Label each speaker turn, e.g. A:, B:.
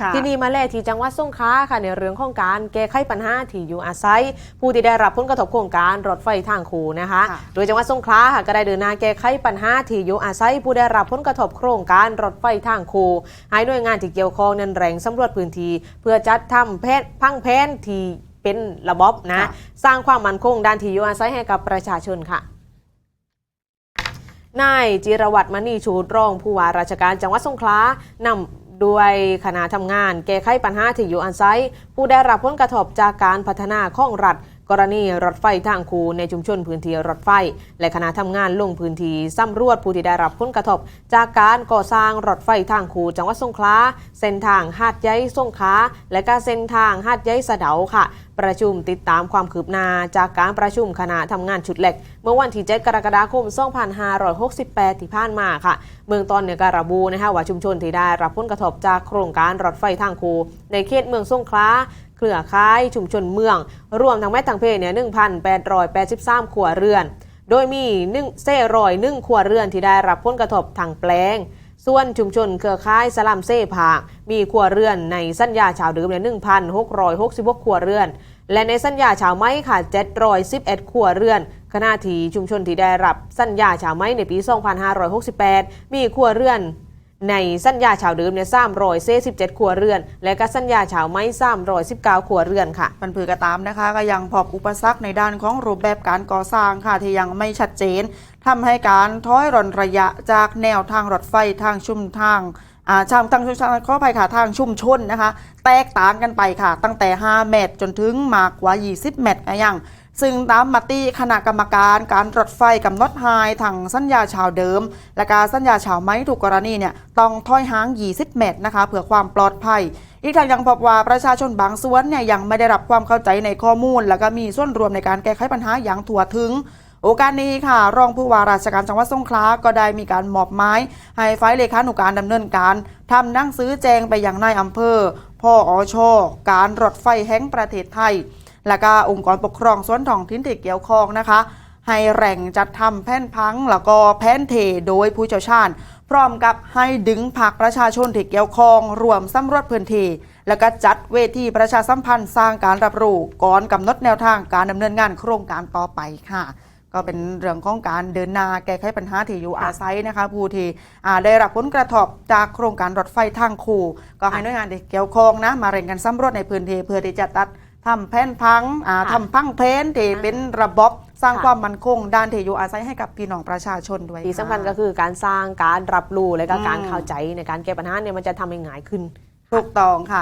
A: ค่ะ
B: ที่นี่มาแลที่จังหวัดสงขลาค่ะในเรื่องของการแก้ไขปัญหาที่อยู่อาศัย ผู้ที่ได้รับผลกระทบโครงการรถไฟทางคูนะคะ
A: ค่ะ
B: โดยจังหวัดสงขลาค่ะก็ได้เดินหน้าแก้ไขปัญหาที่อยู่อาศัย ผู้ได้รับผลกระทบโครงการรถไฟทางคูให้หน่วยงานที่เกี่ยวข้องนั้นแรงสำรวจพื้นที่เพื่อจัดทำแพทย์พังแผนที่เป็นระบบนะ
A: ค่ะ
B: สร้างความมั่นคงด้านที่อยู่อาศัยให้กับประชาชนค่ะนายจิรวัตรมณีชูดรองผู้ว่าราชการจังหวัดสงขลานำ ด้วยคณะทำงาน แก้ไขปัญหาที่อยู่อาศัยผู้ได้รับผลกระทบจากการพัฒนาของรัฐ กรณีรถไฟทางคูในชุมชนพื้นที่รถไฟ และคณะทำงานลงพื้นที่สำรวจผู้ที่ได้รับผลกระทบ จากการก่อสร้างรถไฟทางคูจังหวัดสงขลาเส้นทางหาดใยสงขลาและก็เส้นทางหาดใยสะเดาค่ะ ประชุมติดตามความคืบหน้าจากการประชุมคณะทำงานชุดเล็ก เมื่อวันที่ 7 กรกฎาคม 2568 ที่ผ่านมาค่ะ เมืองต้นเนี่ยก็ระบุนะคะว่าชุมชนที่ได้รับผลกระทบจากโครงการรถไฟทางคูในเขตเมืองสงขลาเครือข่ายชุมชนเมือง รวมทั้งแม่ทางเพศเนี่ย1,883ครัวเรือน โดยมี1เซ่รอยหนึ่งครัวเรือนที่ได้รับผลกระทบทางแปลง ส่วนชุมชนเครือข่ายสลัมเซ่ผากมีครัวเรือนในสัญญาชาวเดิมเนี่ย1,666ครัวเรือน และในสัญญาชาวไม้ค่ะ711ครัวเรือนขณะที่ชุมชนที่ได้รับสัญญาชาวไม้ในปี 2568 มีครัวเรือน ในสัญญาชาวเดิมเนี่ย347ครัวเรือน และก็สัญญาชาวไม้319ครัวเรือนค่ะ
A: ปันผือกระตามนะคะ ก็ยังพบอุปสรรคในด้านของรูปแบบการก่อสร้างค่ะที่ยังไม่ชัดเจนทำให้การถอยร่นระยะจากแนวทางรถไฟทางชุมทางอ่าชางทางชุมชนขออภัยค่ะทางชุมชนนะคะ แตกต่างกันไปค่ะ ตั้งแต่ 5 เมตรจนถึงมากกว่า 20 เมตรอะยัง ซึ่งตามมติคณะกรรมการการรถไฟกำหนดไฮทางสัญญาชาวเดิม และการสัญญาชาวไม้ถูกกรณีเนี่ยต้องถอยห่าง 20 เมตรนะคะเพื่อความปลอดภัย อีกทางยังพบว่าประชาชนบางส่วนเนี่ยยังไม่ได้รับความเข้าใจในข้อมูล แล้วก็มีส่วนรวมในการแก้ไขปัญหาอย่างทั่วถึงโอกาสนี้ค่ะ รองผู้ว่าราชการจังหวัดสงขลาก็ได้มีการมอบหมายให้ฝ่ายเลขานุการดำเนินการทำหนังสือแจงไปยังนายอำเภอพ่ออชการรถไฟแห่งประเทศไทย และก็องค์กรปกครองส่วนท้องถิ่นที่เกี่ยวข้องนะคะ ให้แหล่งจัดทำแผนพัง แล้วก็แผนเทโดยผู้เชี่ยวชาญ พร้อมกับให้ดึงผักประชาชนที่เกี่ยวข้องรวมสำรวจพื้นที่แล้วก็จัดเวทีประชาสัมพันธ์สร้างการรับรู้ก่อนกำหนดแนวทางการดำเนินงานโครงการต่อไปค่ะก็เป็นเรื่องของการเดินหน้าแก้ไขปัญหาที่อยู่อาศัยนะคะผู้ที่ได้รับผลกระทบจากโครงการรถไฟทางคู่ ก็ให้หน่วยงานที่เกี่ยวข้องนะมาเร่งกันสำรวจในพื้นที่เพื่อที่จะตัด ทำแผนพังอ่า
B: ค่ะ
A: ทำพังเพลนที่เป็นระบบสร้าง
B: ค่ะ
A: ความมั่นคง ด้านที่อยู่อาศัยให้กับพี่น้องประชาชนด้วย
B: ที่สำคัญะก็คือการสร้างการรับรู้และก็การ
A: อืม
B: เข้าใจในการแก้ปัญหาเนี่ยมันจะทำให้ง่ายขึ้น
A: ถูกต้องค่ะ